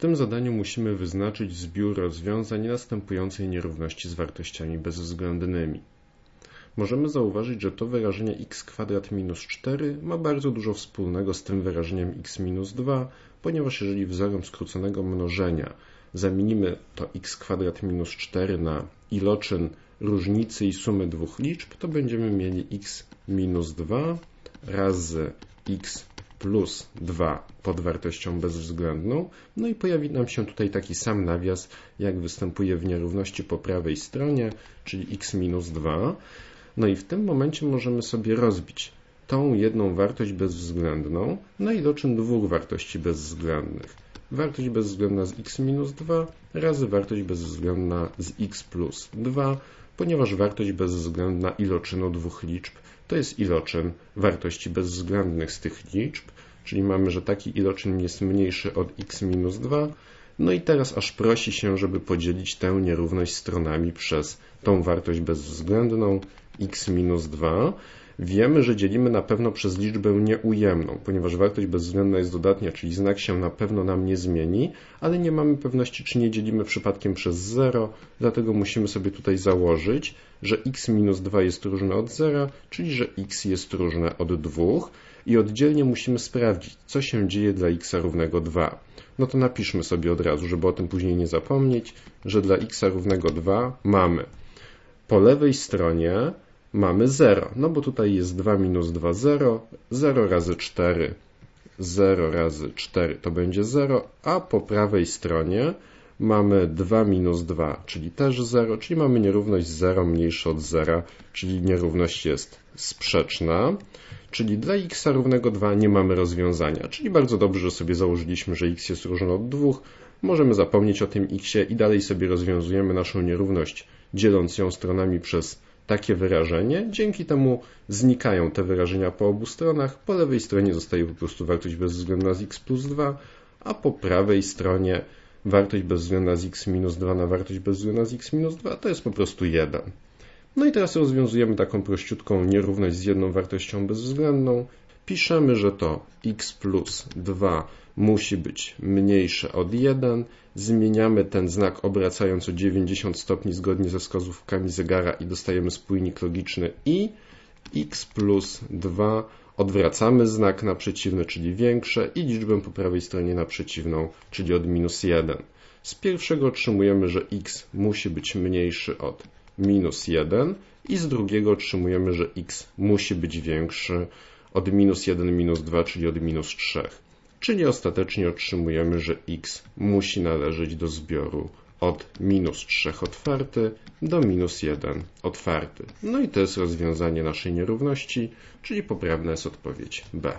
tym zadaniu musimy wyznaczyć zbiór rozwiązań następującej nierówności z wartościami bezwzględnymi. Możemy zauważyć, że to wyrażenie x kwadrat minus 4 ma bardzo dużo wspólnego z tym wyrażeniem x minus 2, ponieważ jeżeli wzorem skróconego mnożenia zamienimy to x kwadrat minus 4 na iloczyn różnicy i sumy dwóch liczb, to będziemy mieli x minus 2 razy x plus 2 pod wartością bezwzględną. No i pojawi nam się tutaj taki sam nawias, jak występuje w nierówności po prawej stronie, czyli x minus 2. No i w tym momencie możemy sobie rozbić tą jedną wartość bezwzględną na iloczyn dwóch wartości bezwzględnych. Wartość bezwzględna z x minus 2 razy wartość bezwzględna z x plus 2, ponieważ wartość bezwzględna iloczynu dwóch liczb to jest iloczyn wartości bezwzględnych z tych liczb, czyli mamy, że taki iloczyn jest mniejszy od x minus 2. No i teraz aż prosi się, żeby podzielić tę nierówność stronami przez tą wartość bezwzględną x minus 2. Wiemy, że dzielimy na pewno przez liczbę nieujemną, ponieważ wartość bezwzględna jest dodatnia, czyli znak się na pewno nam nie zmieni, ale nie mamy pewności, czy nie dzielimy przypadkiem przez 0, dlatego musimy sobie tutaj założyć, że x minus 2 jest różne od 0, czyli że x jest różne od 2 i oddzielnie musimy sprawdzić, co się dzieje dla x równego 2. No to napiszmy sobie od razu, żeby o tym później nie zapomnieć, że dla x równego 2 mamy po lewej stronie mamy 0, no bo tutaj jest 2 minus 2, 0, 0 razy 4, 0 razy 4 to będzie 0, a po prawej stronie mamy 2 minus 2, czyli też 0, czyli mamy nierówność 0 mniejsze od 0, czyli nierówność jest sprzeczna, czyli dla x równego 2 nie mamy rozwiązania, czyli bardzo dobrze, że sobie założyliśmy, że x jest różny od 2, możemy zapomnieć o tym x i dalej sobie rozwiązujemy naszą nierówność, dzieląc ją stronami przez takie wyrażenie. Dzięki temu znikają te wyrażenia po obu stronach. Po lewej stronie zostaje po prostu wartość bezwzględna z x plus 2, a po prawej stronie wartość bezwzględna z x minus 2 na wartość bezwzględna z x minus 2 to jest po prostu 1. No i teraz rozwiązujemy taką prościutką nierówność z jedną wartością bezwzględną. Piszemy, że to x plus 2 musi być mniejsze od 1. Zmieniamy ten znak obracając o 90 stopni zgodnie ze wskazówkami zegara i dostajemy spójnik logiczny i x plus 2 odwracamy znak na przeciwny, czyli większe i liczbę po prawej stronie na przeciwną, czyli od minus 1. Z pierwszego otrzymujemy, że x musi być mniejszy od minus 1 i z drugiego otrzymujemy, że x musi być większy od minus 1 minus 2, czyli od minus 3 czyli ostatecznie otrzymujemy, że x musi należeć do zbioru od minus 3 otwarty do minus 1 otwarty. No i to jest rozwiązanie naszej nierówności, czyli poprawna jest odpowiedź B.